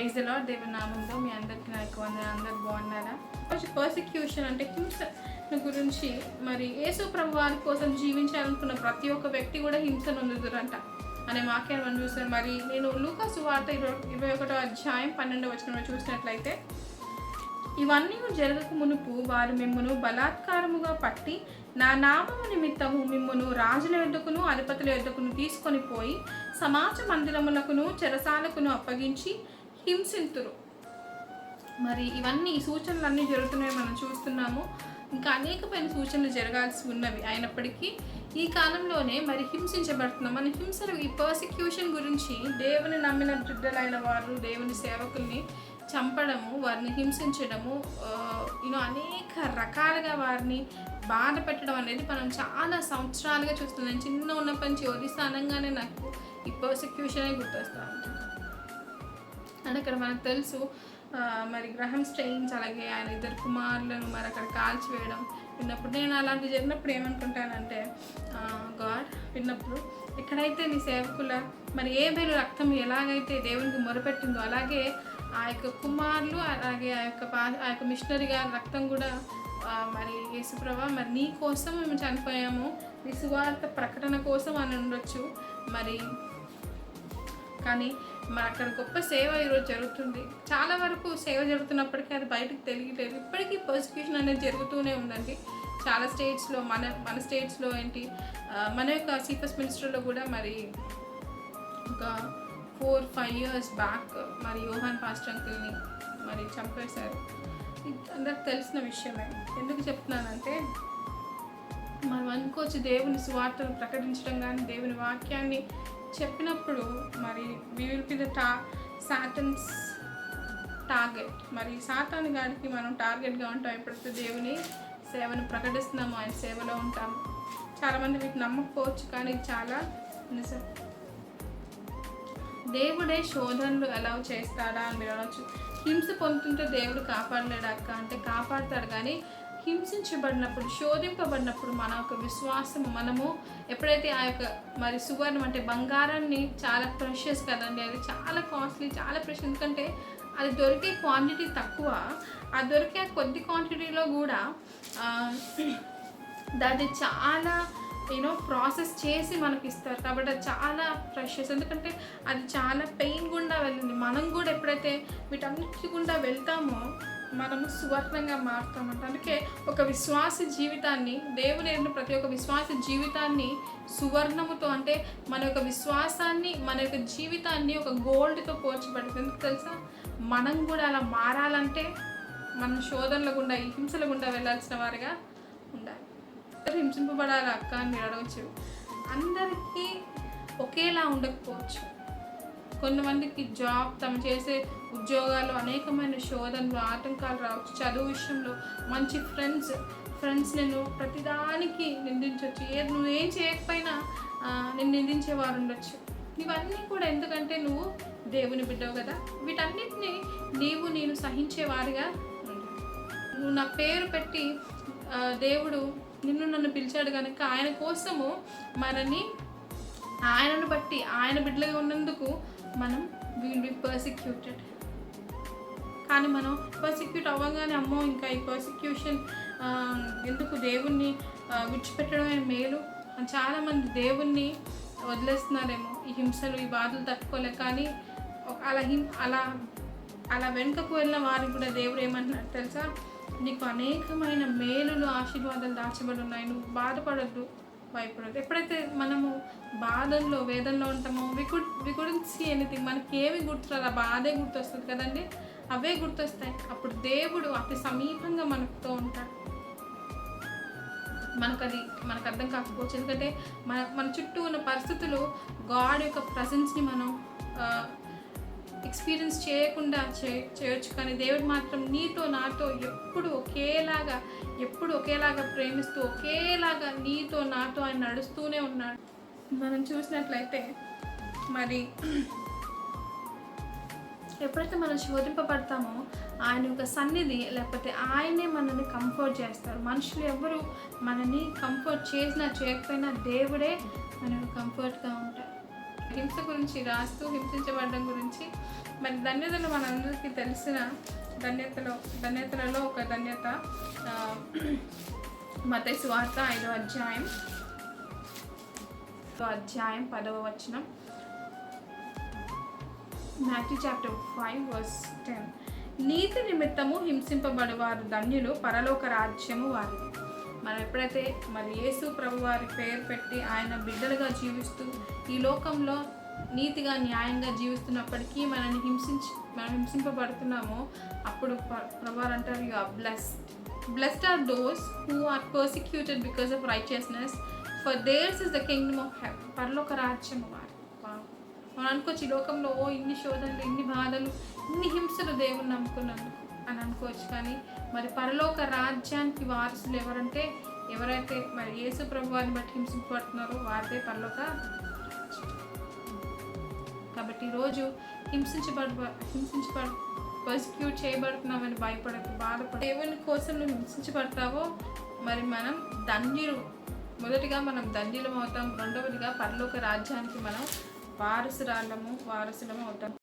Praise ఎలా దేవుని నామంలో మీ అందరికి నాకు యొక్క వందన అందరు బాగున్నారా? కొంచెం పర్సిక్యూషన్ అంటే హింస గురించి మరి యేసు ప్రభు వారి కోసం జీవించాలనుకున్న ప్రతి ఒక్క వ్యక్తి కూడా హింసను నొందుదురంట. అనే వాక్యాన్ని మనం చూస్తాను మరి నేను లూకాసు వార్త ఇరవై ఇరవై ఒకటో అధ్యాయం పన్నెండో వచ్చిన చూసినట్లయితే ఇవన్నీ జరగక మునుపు వారు మిమ్మను బలాత్కారముగా పట్టి నా నామము నిమిత్తము మిమ్మను రాజుల యొద్దకును అధిపతుల యొద్దకును తీసుకొని పోయి సమాజ మందిరములకును చెరసాలకును అప్పగించి హింసింతురు. మరి ఇవన్నీ సూచనలు అన్నీ జరుగుతున్నాయి మనం చూస్తున్నాము. ఇంకా అనేకమైన సూచనలు జరగాల్సి ఉన్నవి అయినప్పటికీ ఈ కాలంలోనే మరి హింసించబడుతున్నాం. మన హింసలు ఈ పర్సిక్యూషన్ గురించి దేవుని నమ్మిన బిడ్డలైన వారు దేవుని సేవకుల్ని చంపడము వారిని హింసించడము యూనో అనేక రకాలుగా వారిని బాధ పెట్టడం అనేది మనం చాలా సంవత్సరాలుగా చూస్తున్నాం. చిన్న ఉన్నప్పటి నుంచి ఒరిస్సా స్థానంగానే నాకు ఈ పర్సిక్యూషనే గుర్తొస్తూ ఉంటుంది అండ్ అక్కడ మనకు తెలుసు. మరి గ్రహం స్టెయిన్స్ అలాగే ఆయన ఇద్దరు కుమారులను మరి అక్కడ కాల్చివేయడం విన్నప్పుడు నేను అలాంటి జరిగినప్పుడు ఏమనుకుంటానంటే గాడ్ విన్నప్పుడు ఎక్కడైతే నీ సేవకుల మరి ఏ బేలు రక్తం ఎలాగైతే దేవునికి మొరపెట్టిందో అలాగే ఆ యొక్క కుమారులు అలాగే ఆ యొక్క పా ఆ యొక్క మిషనరీ గారి రక్తం కూడా మరి యేసుప్రభ మరి నీ కోసం మేము చనిపోయాము. నీ సువార్త ప్రకటన కోసం అని ఉండొచ్చు. మరి కానీ మరి అక్కడ గొప్ప సేవ ఈరోజు జరుగుతుంది. చాలా వరకు సేవ జరుగుతున్నప్పటికీ అది బయటకు తెలియలేదు. ఇప్పటికీ పర్సిక్యూషన్ అనేది జరుగుతూనే ఉందండి. చాలా స్టేట్స్లో మన మన స్టేట్స్లో ఏంటి మన యొక్క చీఫెస్ట్ మినిస్టర్లో కూడా మరి ఒక ఫోర్ ఫైవ్ ఇయర్స్ బ్యాక్ మరి యోహాన్ పాస్టర్ అంకుల్ని మరి చంపేశారు. అందరికి తెలిసిన విషయమే. ఎందుకు చెప్తున్నానంటే మనం అనుకోవచ్చు దేవుని సువార్తను ప్రకటించడం కానీ దేవుని వాక్యాన్ని చెప్పినప్పుడు మరి వి విల్ బి ద టా సాటన్స్ టార్గెట్ మరి సాతాన్ గారికి మనం టార్గెట్గా ఉంటాం. ఎప్పుడైతే దేవుని సేవను ప్రకటిస్తున్నాము ఆయన సేవలో ఉంటాము చాలామంది వీటి నమ్మకపోవచ్చు కానీ చాలా నిజం. దేవుడే శోధనలు అలౌ చేస్తాడా అని మీరు అనొచ్చు. హింస పొందుతుంటే దేవుడు కాపాడలేడు అక్క. అంటే కాపాడతాడు కానీ హింసించబడినప్పుడు శోధింపబడినప్పుడు మన యొక్క విశ్వాసం మనము ఎప్పుడైతే ఆ యొక్క మరి సువర్ణం అంటే బంగారాన్ని చాలా ప్రెషియస్ కదండి. అది చాలా కాస్ట్లీ చాలా ప్రెషియస్ ఎందుకంటే అది దొరికే క్వాంటిటీ తక్కువ. ఆ దొరికే కొద్ది క్వాంటిటీలో కూడా దాన్ని చాలా యూనో ప్రాసెస్ చేసి మనకి ఇస్తారు. కాబట్టి అది చాలా ప్రెషస్ ఎందుకంటే అది చాలా పెయిన్ గుండా వెళ్ళింది. మనం కూడా ఎప్పుడైతే వీటన్నిటి గుండా వెళ్తామో మనము సువర్ణంగా మారుతామంట. అందుకే ఒక విశ్వాస జీవితాన్ని దేవుని ఎరిగిన ప్రతి ఒక్క విశ్వాస జీవితాన్ని సువర్ణముతో అంటే మన యొక్క విశ్వాసాన్ని మన యొక్క జీవితాన్ని ఒక గోల్డ్తో పోల్చబడుతుంది. ఎందుకు తెలుసా? మనం కూడా అలా మారాలంటే మనం శోధనల గుండా ఈ హింసల గుండా వెళ్ళాల్సిన వారిగా ఉండాలి. అందరూ హింసింపబడాలి? అక్క? అని మీరు అడగచ్చు. అందరికీ ఒకేలా ఉండకపోవచ్చు. కొంతమందికి జాబ్ తమ చేసే ఉద్యోగాలు అనేకమైన శోధనలు ఆటంకాలు రావచ్చు. చదువు విషయంలో మంచి ఫ్రెండ్స్ ఫ్రెండ్స్ నేను ప్రతిదానికి నిందించవచ్చు ఏ నువ్వేం చేయకపోయినా నేను నిందించేవారు ఉండొచ్చు. ఇవన్నీ కూడా ఎందుకంటే నువ్వు దేవుని బిడ్డవు కదా. వీటన్నిటిని నీవు నేను సహించేవారిగా నువ్వు నా పేరు పెట్టి దేవుడు నిన్ను నన్ను పిలిచాడు కనుక ఆయన కోసము మనని ఆయనను బట్టి ఆయన బిడ్డలుగా ఉన్నందుకు మనం విల్ బి పర్సిక్యూటెడ్ కానీ మనం పర్సిక్యూట్ అవ్వగానే అమ్మో ఇంకా ఈ పర్సిక్యూషన్ ఎందుకు దేవుణ్ణి విడిచిపెట్టడమే మేలు? అని చాలామంది దేవుణ్ణి వదిలేస్తున్నారేమో ఈ హింసలు ఈ బాధలు తట్టుకోలే కానీ అలా హిం అలా అలా వెనుకకు వెళ్ళిన వారికి కూడా దేవుడు ఏమంటున్నారు తెలుసా? నీకు అనేకమైన మేలులు ఆశీర్వాదాలు దాచబడి ఉన్నాయి. నువ్వు బాధపడద్దు. వైపు ఎప్పుడైతే మనము బాధల్లో వేదనలో ఉంటామో we could we couldn't see anything మనకి ఏమి గుర్తురాదు ఆ బాధే గుర్తొస్తుంది కదండి? అవే గుర్తొస్తాయి. అప్పుడు దేవుడు అతి సమీపంగా మనతో ఉంటాడు. మనకు అది మనకు అర్థం కాకపోవచ్చు. ఎందుకంటే మన మన చుట్టూ ఉన్న పరిస్థితులు గాడ్ యొక్క ప్రజెన్స్ని మనం ఎక్స్పీరియన్స్ చేయకుండా చే చేయొచ్చు. కానీ దేవుడు మాత్రం నీతో నాతో ఎప్పుడు ఒకేలాగా ఎప్పుడు ఒకేలాగా ప్రేమిస్తూ ఒకేలాగా నీతో నాతో ఆయన నడుస్తూనే ఉన్నాడు. మనం చూసినట్లయితే మరి ఎప్పుడైతే మనం శోధింపబడతామో ఆయన యొక్క సన్నిధి లేకపోతే ఆయనే మనల్ని కంఫర్ట్ చేస్తారు. మనుషులు ఎవరు మనని కంఫర్ట్ చేసినా చేయకపోయినా దేవుడే మనకు కంఫర్ట్గా ఉంటారు. హింస గురించి రాస్తూ హింసించబడడం గురించి మరి ధన్యతలు మనందరికీ తెలిసిన ధన్యతలో ధన్యతలలో ఒక ధన్యత మత స్వార్త ఐదో అధ్యాయం అధ్యాయం పదవ వచనం. Matthew chapter five verse ten. నీతి నిమిత్తము హింసింపబడేవారు ధన్యులు పరలోక రాజ్యము వారిది. మనం ఎప్పుడైతే మరి యేసు ప్రభు వారి పేరు పెట్టి ఆయన బిడ్డలుగా జీవిస్తూ ఈ లోకంలో నీతిగా న్యాయంగా జీవిస్తున్నప్పటికీ మనల్ని హింసించి మనం హింసింపబడుతున్నామో అప్పుడు ప్రభు అంటారు you are blessed blessed are those who are persecuted because of righteousness for theirs is the kingdom of heaven రాజ్యం వారు. మనం అనుకోవచ్చు ఈ లోకంలో ఓ ఇన్ని శోధనలు ఇన్ని బాధలు ఇన్ని హింసలు దేవుని నమ్ముకున్నందుకు. అని అనుకోవచ్చు కానీ మరి పరలోక రాజ్యానికి వారసులు ఎవరంటే ఎవరైతే మరి యేసు ప్రభువాన్ని బట్టి హింసింపబడుతున్నారో వారిదే పరలోక కాబట్టి ఈరోజు హింసించబడ హింసించబడ పర్సిక్యూట్ చేయబడుతున్నామని భయపడక బాధపడ దేవుని కోసం నువ్వు హింసించబడతావో మరి మనం ధన్యులు. మొదటిగా మనం ధన్యులం అవుతాం రెండవదిగా పరలోక రాజ్యానికి మనం వారసురాళ్ళము వారసులము అవుతాం.